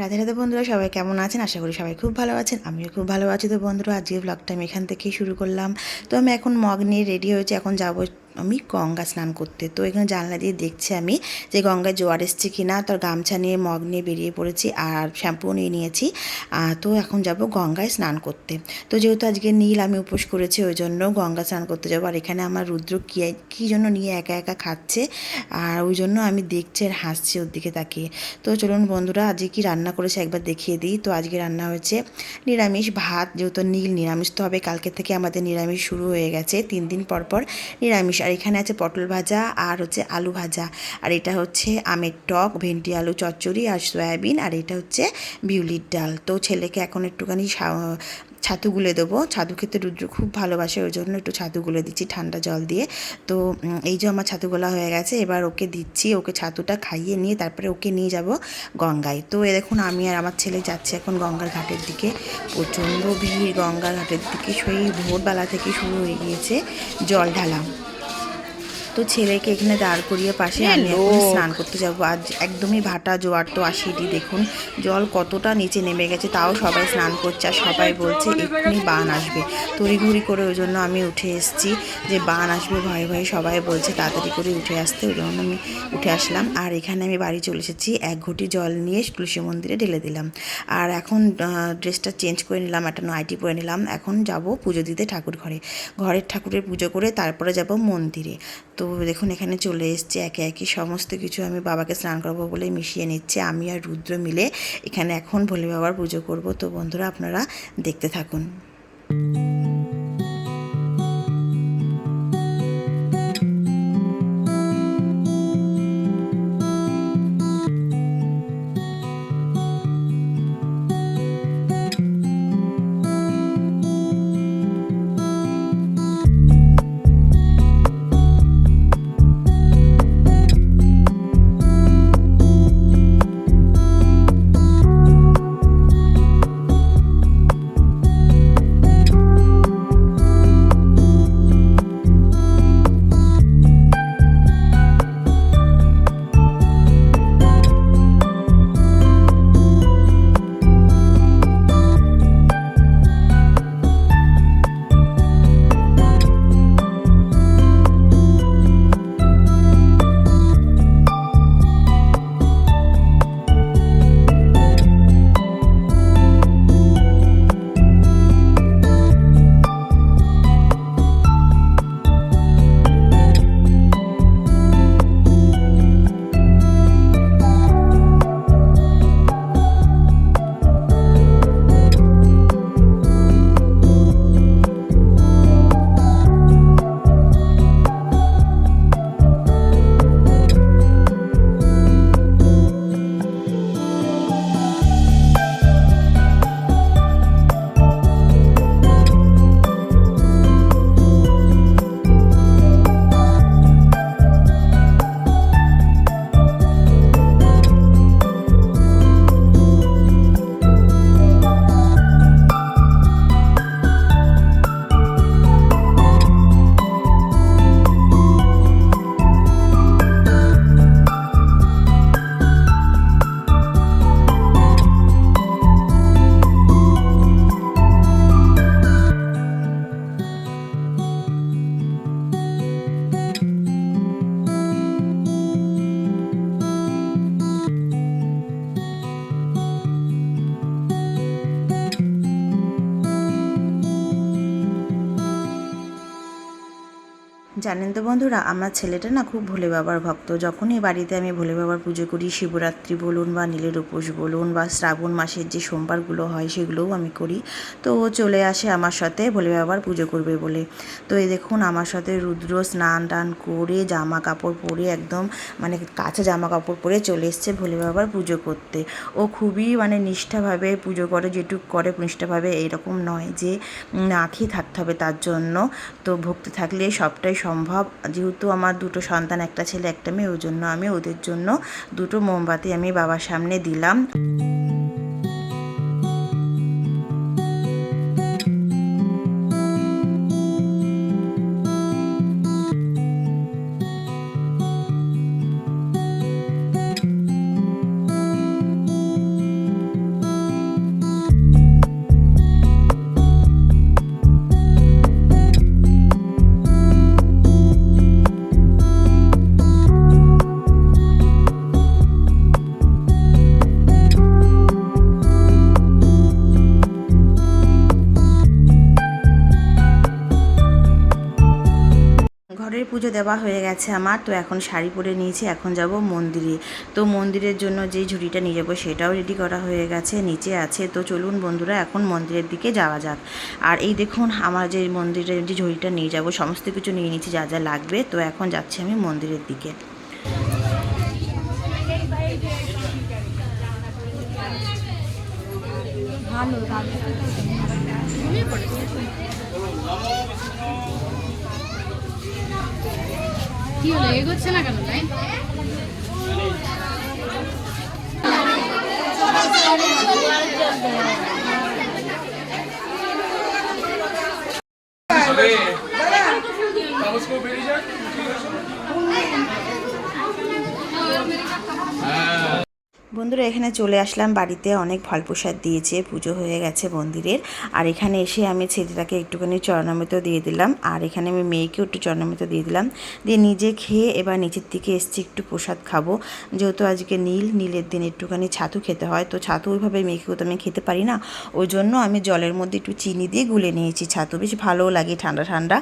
রাধে রাধে বন্ধুরা, সবাই কেমন আছেন? আশা করি সবাই খুব ভালো আছেন। আমিও খুব ভালো আছি। তো বন্ধুরা, আজকে ব্লগটা আমি এখান থেকেই শুরু করলাম। তো আমি এখন মগ নিয়ে রেডি হয়েছি। এখন যাব আমি গঙ্গা স্নান করতে। তো এখানে জানলা দিয়ে দেখছি আমি যে গঙ্গায় জোয়ার এসছে কি না তার গামছা নিয়ে, মগ নিয়ে বেরিয়ে পড়েছি আর শ্যাম্পুও নিয়ে নিয়েছি। তো এখন যাব গঙ্গায় স্নান করতে। তো যেহেতু আজকে নীল আমি উপোস করেছি, ওই জন্য গঙ্গা স্নান করতে যাব। আর এখানে আমার রুদ্র কী কী জন্য নিয়ে একা একা খাচ্ছে? আর ওই জন্য আমি দেখছি আর হাসছি ওর দিকে তাকিয়ে। তো চলুন বন্ধুরা, আজকে কি রান্না করেছে একবার দেখিয়ে দিই। তো আজকে রান্না হয়েছে নিরামিষ ভাত, যেহেতু নীল নিরামিষ তো হবে, কালকে থেকে আমাদের নিরামিষ শুরু হয়ে গেছে। তিন দিন পর পর নিরামিষ আর এখানে আছে পটল ভাজা আর হচ্ছে আলু ভাজা। আর এটা হচ্ছে আমের টক, ভেন্ডি, আলু, চচ্চড়ি আর সয়াবিন আর এটা হচ্ছে বিউলির ডাল। তো ছেলেকে এখন একটুখানি ছাতু গুলে দেবো। ছাতু খেতে রুদ্র খুব ভালোবাসে, ওই জন্য একটু ছাতু গুলে দিচ্ছি ঠান্ডা জল দিয়ে। তো এই যে আমার ছাতু গোলা হয়ে গেছে, এবার ওকে দিচ্ছি, ওকে ছাতুটা খাইয়ে নিয়ে তারপরে ওকে নিয়ে যাব গঙ্গায়। তো এ দেখুন, আমি আর আমার ছেলে যাচ্ছি এখন গঙ্গার ঘাটের দিকে। প্রচণ্ড ভিড় গঙ্গার ঘাটের দিকে, সেই ভোরবেলা থেকে শুরু হয়ে গিয়েছে জল ঢালা। তো ছেলেকে এখানে দাঁড় করিয়ে পাশে আমি এখন স্নান করতে যাব। আজ একদমই ভাটা জোয়ার তো আসেনি দেখুন। জল কতটা নিচে নেমে গেছে তাও সবাই স্নান করছে আর সবাই বলছে এক্ষুনি বান আসবে। তড়িঘড়ি করে ওই জন্য আমি উঠে এসেছি যে বান আসবে ভয়ে ভয়ে সবাই বলছে তাড়াতাড়ি করে উঠে আসতে। ওই জন্য আমি উঠে আসলাম। আর এখানে আমি বাড়ি চলে এসেছি এক ঘটি জল নিয়ে তুলসী মন্দিরে ঢেলে দিলাম। আর এখন ড্রেসটা চেঞ্জ করে নিলাম একটা নাইটি পরে নিলাম। এখন যাব পুজো দিতে ঠাকুর ঘরে। ঘরের ঠাকুরের পুজো করে তারপরে যাব মন্দিরে। তো দেখুন, এখানে চলে এসছে একে একে। সমস্ত কিছু আমি বাবাকে স্নান করব বলে মিশিয়ে নিচ্ছে। আমি আর রুদ্র মিলে এখানে এখন ভোলে বাবার পুজো করব। তো বন্ধুরা, আপনারা দেখতে থাকুন। জানেন তো বন্ধুরা, আমার ছেলেটা না খুব ভোলে বাবার ভক্ত। যখনই বাড়িতে আমি ভোলে বাবার পুজো করি, শিবরাত্রি বলুন বা নীলের উপোস বলুন বা শ্রাবণ মাসের যে সোমবারগুলো হয়, সেগুলোও আমি করি। তো ও চলে আসে আমার সাথে ভোলে বাবার পুজো করবে বলে। তো এই দেখুন, আমার সাথে রুদ্র স্নান টান করে জামা কাপড় পরে একদম মানে কাঁচা জামা কাপড় পরে চলে এসছে ভোলে বাবার পুজো করতে। ও খুবই মানে নিষ্ঠাভাবে পুজো করে, যেটুক করে নিষ্ঠাভাবে, এরকম নয় যে খেয়ে থাকতে হবে তার জন্য। তো ভক্তি থাকলে সবটাই সম্ভব। যেহেতু আমার দুটো সন্তান, একটা ছেলে, একটা মেয়ে, ওই জন্য আমি ওদের জন্য দুটো মোমবাতি আমি বাবার সামনে দিলাম। পুজো দেওয়া হয়ে গেছে আমার, তো এখন শাড়ি পরে নিয়েছি, এখন যাব মন্দিরে। তো মন্দিরের জন্য যে ঝুড়িটা নিয়ে যাব সেটাও রেডি করা হয়ে গেছে, নিচে আছে। তো চলুন বন্ধুরা, এখন মন্দিরের দিকে যাওয়া যাক। আর এই দেখুন, আমার যে মন্দিরের যে ঝুড়িটা নিয়ে যাব, সমস্ত কিছু নিয়ে নিয়েছি যা যা লাগবে। তো এখন যাচ্ছি আমি মন্দিরের দিকে। ভালো। কি হলো এগোচ্ছে না কেন তাই Thank you. বন্ধুরা, এখানে চলে আসলাম বাড়িতে। অনেক ফল প্রসাদ দিয়েছে, পুজো হয়ে গেছে মন্দিরের। আর এখানে এসে আমি ছেলেটাকে একটুখানি চরণামৃত দিয়ে দিলাম। আর এখানে আমি মেয়েকেও একটু চরণামৃত দিয়ে দিলাম। দিয়ে নিজে খেয়ে এবার নিচের দিকে এসছি, একটু প্রসাদ খাব। যেহেতু আজকে নীল, নীলের দিন একটুখানি ছাতু খেতে হয়, তো ছাতু ওইভাবে মেয়েকেও তো আমি খেতে পারি না। ওই জন্য আমি জলের মধ্যে একটু চিনি দিয়ে গুলে নিয়েছি। ছাতু বেশ ভালোও লাগে, ঠান্ডা ঠান্ডা,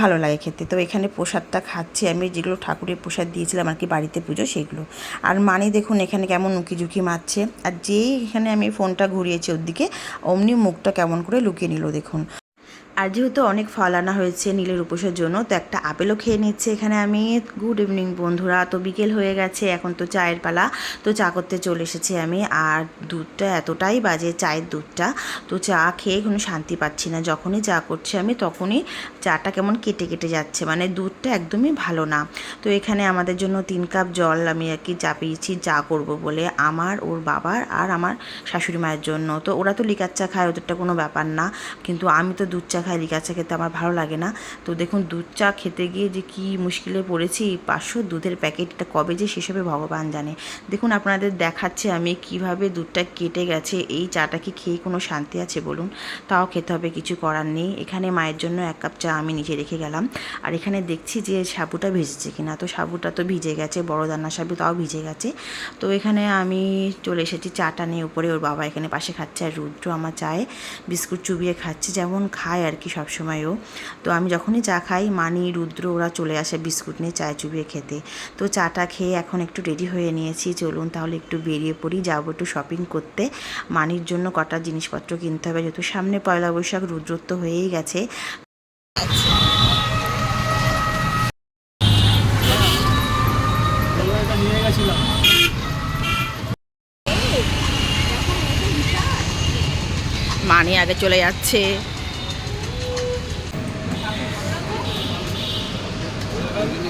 ভালো লাগে খেতে। তো এখানে প্রসাদটা খাচ্ছি আমি, যেগুলো ঠাকুরের প্রসাদ দিয়েছিলাম আর কি বাড়িতে পুজো, সেগুলো। আর মানে দেখুন এখানে কেমন উঁকি ঝুঁকি মারছে। আর যেই এখানে আমি ফোনটা ঘুরিয়েছি ওর দিকে, অমনি মুখটা কেমন করে লুকিয়ে নিল দেখুন। আর যেহেতু অনেক ফল আনা হয়েছে নীলের উপোসের জন্য, তো একটা আপেলও খেয়ে নিচ্ছে এখানে আমি। গুড ইভিনিং বন্ধুরা। তো বিকেল হয়ে গেছে, এখন তো চায়ের পালা। তো চা করতে চলে এসেছি আমি। আর দুধটা এতটাই বাজে, চায়ের দুধটা। তো চা খেয়ে কোনো শান্তি পাচ্ছি না। যখনই চা করছি আমি, তখনই চাটা কেমন কেটে কেটে যাচ্ছে। মানে দুধটা একদমই ভালো না। তো এখানে আমাদের জন্য তিন কাপ জল আমি আর কি চাপিয়েছি, চা করব বলে। আমার, ওর বাবার আর আমার শাশুড়ি মায়ের জন্য। তো ওরা তো লিকার চা খায়, ওদেরটা কোনো ব্যাপার না। কিন্তু আমি তো দুধ চা খাই লিকার চা খেতে আমার ভালো লাগে না। তো দেখুন, দুধ চা খেতে গিয়ে যে কি মুশকিলে পড়েছি, পাঁচশো দুধের প্যাকেটটা কবে যে সেসবে ভগবান জানে। দেখুন, আপনাদের দেখাচ্ছে আমি কীভাবে দুধটা কেটে গেছে, এই চাটা কি খেয়ে কোনো শান্তি আছে বলুন? তাও খেতে হবে, কিছু করার নেই। এখানে মায়ের জন্য এক কাপ চা আমি নিচে রেখে গেলাম। আর এখানে দেখছি যে সাবুটা ভিজেছে কিনা। তো সাবুটা তো ভিজে গেছে, বড় দানা সাবু তাও ভিজে গেছে। তো এখানে আমি চলে এসেছি চাটা নিয়ে, উপরে ওর বাবা এখানে পাশে খাচ্ছে আর রুদ্র আমার চায়ে বিস্কুট চুবিয়ে খাচ্ছে, যেমন খায় আর কি সবসময়ও। তো আমি যখনই চা খাই, মানি, রুদ্র ওরা চলে আসে বিস্কুট নিয়ে চায় চুবিয়ে খেতে। তো চাটা খেয়ে এখন একটু রেডি হয়ে নিয়েছি, চলুন তাহলে একটু বেরিয়ে পড়ি, যাব একটু শপিং করতে। মানির জন্য কটা জিনিসপত্র কিনতে হবে, যেহেতু সামনে পয়লা বৈশাখ রুদ্রত্ব হয়েই গেছে। মানি আগে চলে যাচ্ছে।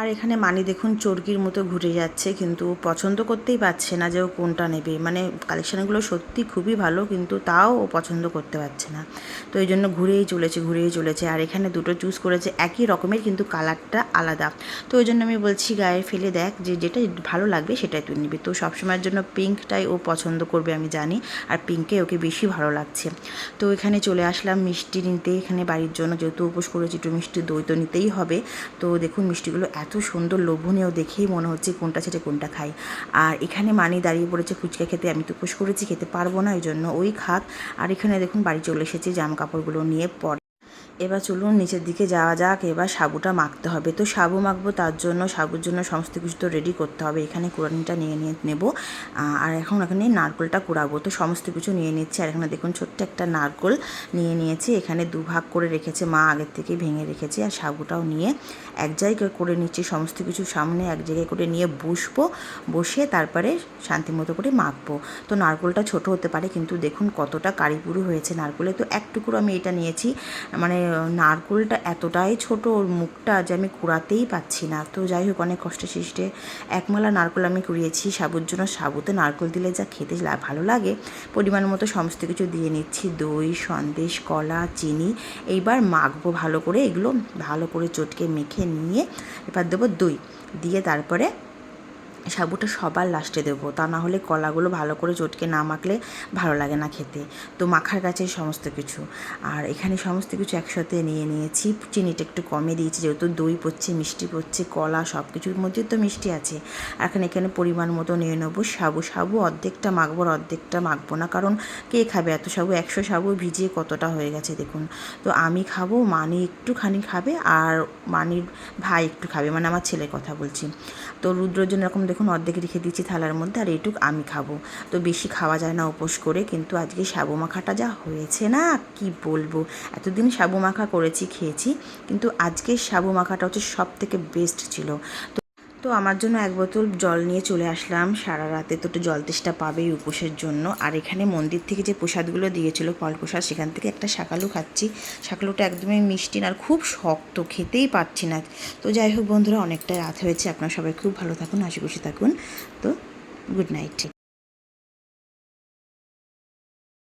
আর এখানে মানি দেখুন চর্কির মতো ঘুরে যাচ্ছে, কিন্তু পছন্দ করতেই পারছে না যে ও কোনটা নেবে। মানে কালেকশানগুলো সত্যি খুবই ভালো, কিন্তু তাও ও পছন্দ করতে পারছে না। তো এই জন্য ঘুরেই চলেছে ঘুরেই চলেছে। আর এখানে দুটো চুজ করেছে, একই রকমের কিন্তু কালারটা আলাদা। তো ওই জন্য আমি বলছি, গায়ে ফেলে দেখ যে যেটা ভালো লাগবে সেটাই তুই নিবি। তো সবসময়ের জন্য পিঙ্কটাই ও পছন্দ করবে আমি জানি, আর পিঙ্কে ওকে বেশি ভালো লাগছে। তো এখানে চলে আসলাম মিষ্টি নিতে। এখানে বাড়ির জন্য যেহেতু উপোস করেছি, একটু মিষ্টি দই তো নিতেই হবে। তো দেখুন মিষ্টিগুলো এত সুন্দর লোভনীয় দেখেই মনে হচ্ছে কোনটা ছেড়ে কোনটা খাই। আর এখানে মানি দাঁড়িয়ে পড়েছে ফুচকা খেতে, আমি তো খুশ করেছি, খেতে পারব না ওই জন্য ওই খাক। আর এখানে দেখুন বাড়ি চলে এসেছে জামা কাপড়গুলো নিয়ে, পরে এবার চলুন নিচের দিকে যাওয়া যাক, এবার সাবুটা মাখতে হবে। তো সাবু মাখবো তার জন্য, সাবুর জন্য সমস্ত কিছু তো রেডি করতে হবে। এখানে কুড়ানিটা নিয়ে নিয়ে নেব। আর এখন এখানে নারকোলটা কুড়াবো। তো সমস্ত কিছু নিয়ে নিচ্ছি। আর এখানে দেখুন, ছোট্ট একটা নারকোল নিয়ে নিয়েছি। এখানে দুভাগ করে রেখেছে মা, আগের থেকে ভেঙে রেখেছে। আর সাবুটাও নিয়ে এক জায়গায় করে নিচ্ছি। সমস্ত কিছু সামনে এক জায়গায় করে নিয়ে বসবো। বসে তারপরে শান্তি মতো করে মাখবো। তো নারকোলটা ছোট হতে পারে, কিন্তু দেখুন কতটা কারিপুরু হয়েছে নারকোলে। তো এক টুকরো আমি এটা নিয়েছি। মানে নারকোলটা এতটাই ছোট, ওর মুখটা যে আমি কুড়াতেই পাচ্ছি না। তো যাই হোক, অনেক কষ্টে সৃষ্টে একমালা নারকোল আমি কুড়িয়েছি। সাবুর জন্য সাবুতে নারকোল দিলে যা খেতে ভালো লাগে। পরিমাণ মতো সমস্ত কিছু দিয়ে নিচ্ছি। দই, সন্দেশ, কলা, চিনি। এইবার মাখবো ভালো করে। এগুলো ভালো করে চটকে মেখে নিয়ে এবার দেবো দই। দিয়ে তারপরে সাবুটা সবার লাস্টে দেবো। তা না হলে কলাগুলো ভালো করে চটকে না মাখলে ভালো লাগে না খেতে। তো মাখার কাছে সমস্ত কিছু। আর এখানে সমস্ত কিছু একসাথে নিয়ে নিয়েছি। চিনিটা একটু কমে দিয়েছি, যেহেতু দই পড়ছে, মিষ্টি পড়ছে, কলা সব কিছুর মধ্যে তো মিষ্টি আছে। আর এখন এখানে পরিমাণ মতো নিয়ে নেব। সাবু সাবু অর্ধেকটা মাখবো অর্ধেকটা মাখবো না, কারণ কে খাবে এত সাবু? একশো সাবু ভিজিয়ে কতটা হয়ে গেছে দেখুন। তো আমি খাব, মানি একটুখানি খাবে আর মানির ভাই একটু খাবে মানে আমার ছেলের কথা বলছি। তো রুদ্রর জন্য এরকম দেখুন, অর্ধেক রেখে দিচ্ছি থালার মধ্যে আর এইটুক আমি খাব। তো বেশি খাওয়া যায় না উপোস করে, কিন্তু আজকে সাবু মাখাটা যা হয়েছে না, কি বলব? এতদিন সাবু মাখা করেছি, খেয়েছি, কিন্তু আজকের সাবু মাখাটা হচ্ছে সব থেকে বেস্ট ছিল তো আমার জন্য এক বোতল জল নিয়ে চলে আসলাম। সারা রাতে তো একটু জল তেষ্টা পাবেই উপোসের জন্য। আর এখানে মন্দির থেকে যে প্রসাদগুলো দিয়েছিল ফল প্রসাদ সেখান থেকে একটা শাকালু খাচ্ছি। শাকালুটা একদমই মিষ্টি আর খুব শক্ত, খেতেই পারছি না। তো যাই হোক বন্ধুরা, অনেকটা রাত হয়েছে। আপনারা সবাই খুব ভালো থাকুন, হাসি খুশি থাকুন। তো গুড নাইট